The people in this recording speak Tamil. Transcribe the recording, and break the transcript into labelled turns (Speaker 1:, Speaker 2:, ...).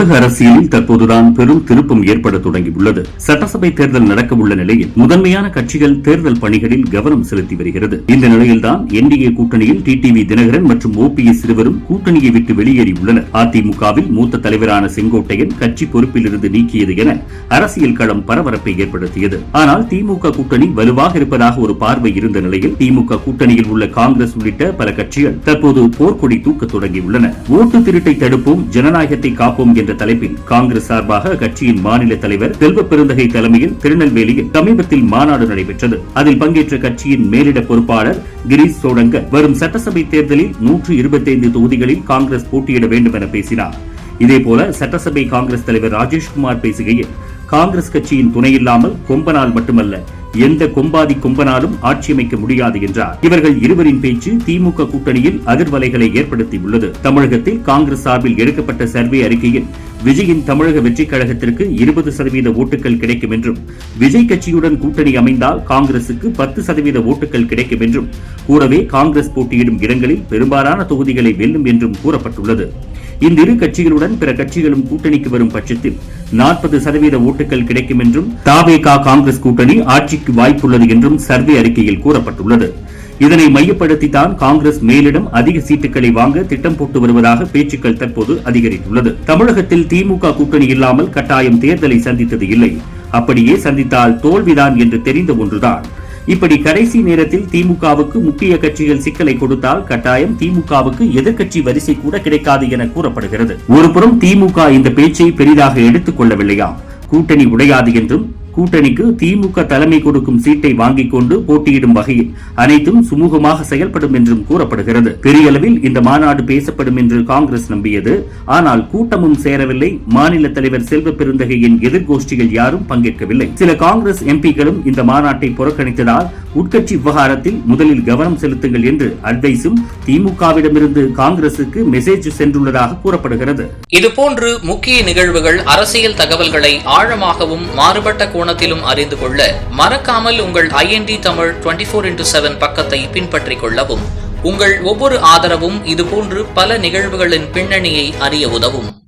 Speaker 1: தமிழக அரசியலில் தற்போதுதான் பெரும் திருப்பம் ஏற்பட தொடங்கியுள்ளது. சட்டசபை தேர்தல் நடக்கவுள்ள நிலையில் முதன்மையான கட்சிகள் தேர்தல் பணிகளில் கவனம் செலுத்தி வருகிறது. இந்த நிலையில்தான் என்டிஏ கூட்டணியில் டிடிவி தினகரன் மற்றும் ஓபிஎஸ் இருவரும் கூட்டணியை விட்டு வெளியேறியுள்ளனர் அதிமுகவில் மூத்த தலைவரான செங்கோட்டையன் கட்சி பொறுப்பிலிருந்து நீக்கியது என அரசியல் களம் பரபரப்பை ஏற்படுத்தியது. ஆனால் திமுக கூட்டணி வலுவாக இருப்பதாக ஒரு பார்வை இருந்த நிலையில் திமுக கூட்டணியில் உள்ள காங்கிரஸ் உள்ளிட்ட பல கட்சிகள் தற்போது போர்க்கொடி தூக்க தொடங்கியுள்ளன. ஓட்டு திருட்டை தடுப்போம் ஜனநாயகத்தை காப்போம் என்ற என்ற தலைப்பில் காங்கிரஸ் சார்பாக கட்சியின் மாநில தலைவர் செல்வ பெருந்தகை தலைமையில் திருநெல்வேலியில் சமீபத்தில் மாநாடு நடைபெற்றது. அதில் பங்கேற்ற கட்சியின் மேலிட பொறுப்பாளர் கிரீஷ் சோடங்க வரும் சட்டசபை தேர்தலில் நூற்று இருபத்தைந்து தொகுதிகளில் காங்கிரஸ் போட்டியிட வேண்டும் என பேசினார். இதேபோல சட்டசபை காங்கிரஸ் தலைவர் ராஜேஷ்குமார் பேசுகையில் காங்கிரஸ் கட்சியின் துணையில்லாமல் கொம்பனால் மட்டுமல்ல எந்த கொம்பாதி கொம்பனாலும் ஆட்சியமைக்க முடியாது என்றார். இவர்கள் இருவரின் பேச்சு திமுக கூட்டணியில் அதிர்வலைகளை ஏற்படுத்தியுள்ளது. தமிழகத்தில் காங்கிரஸ் சார்பில் எடுக்கப்பட்ட சர்வே அறிக்கையில் விஜயின் தமிழக வெற்றிக் கழகத்திற்கு இருபது சதவீத ஓட்டுகள் கிடைக்கும் என்றும் விஜய் கட்சியுடன் கூட்டணி அமைந்தால் காங்கிரசுக்கு பத்து சதவீத ஓட்டுகள் கிடைக்கும் என்றும் கூடவே காங்கிரஸ் போட்டியிடும் இடங்களில் பெரும்பாலான தொகுதிகளை வெல்லும் என்றும் கூறப்பட்டுள்ளது. இந்த இரு கட்சிகளுடன் பிற கட்சிகளும் கூட்டணிக்கு வரும் பட்சத்தில் நாற்பது சதவீத ஓட்டுகள் கிடைக்கும் என்றும் தாவேகா காங்கிரஸ் கூட்டணி ஆட்சிக்கு வாய்ப்புள்ளது என்றும் சர்வே அறிக்கையில் கூறப்பட்டுள்ளது. இதனை மையப்படுத்தித்தான் காங்கிரஸ் மேலிடம் அதிக சீட்டுகளை வாங்க திட்டம் போட்டு வருவதாக பேச்சுக்கள் தற்போது அதிகரித்துள்ளது. தமிழகத்தில் திமுக கூட்டணி இல்லாமல் கட்டாயம் தேர்தலை சந்தித்தது இல்லை. அப்படியே சந்தித்தால் தோல்விதான் என்று தெரிந்த ஒன்றுதான். இப்படி கடைசி நேரத்தில் திமுகவுக்கு முக்கிய கட்சிகள் சிக்கலை கொடுத்தால் கட்டாயம் திமுகவுக்கு எதிர்க்கட்சி வரிசை கூட கிடைக்காது என கூறப்படுகிறது. ஒருபுறம் திமுக இந்த பேச்சை பெரிதாக எடுத்துக் கொள்ளவில்லையாம் கூட்டணி உடையாது என்றும் கூட்டணிக்கு திமுக தலைமை கொடுக்கும் சீட்டை வாங்கிக் கொண்டு போட்டியிடும் வகையில் அனைத்தும் சுமூகமாக செயல்படும் என்றும் கூறப்படுகிறது. பெரிய அளவில் இந்த மாநாடு பேசப்படும் என்று காங்கிரஸ் நம்பியது. ஆனால் கூட்டமும் சேரவில்லை. மாநில தலைவர் செல்வ பெருந்தகையின் எதிர்கோஷ்டிகள் யாரும் பங்கேற்கவில்லை. சில காங்கிரஸ் எம்பிக்களும் இந்த மாநாட்டை புறக்கணித்ததால் உட்கட்சி விவகாரத்தில் முதலில் கவனம் செலுத்துங்கள் என்று அட்வைஸும் திமுகவிடமிருந்து காங்கிரசுக்கு மெசேஜ் சென்றுள்ளதாக கூறப்படுகிறது.
Speaker 2: இதுபோன்று முக்கிய நிகழ்வுகள் அரசியல் தகவல்களை ஆழமாகவும் மாறுபட்ட கோணத்திலும் அறிந்து கொள்ள மறக்காமல் உங்கள் IND Tamil twenty four into seven பக்கத்தை பின்பற்றிக் கொள்ளவும். உங்கள் ஒவ்வொரு ஆதரவும் இதுபோன்று பல நிகழ்வுகளின் பின்னணியை அறிய உதவும்.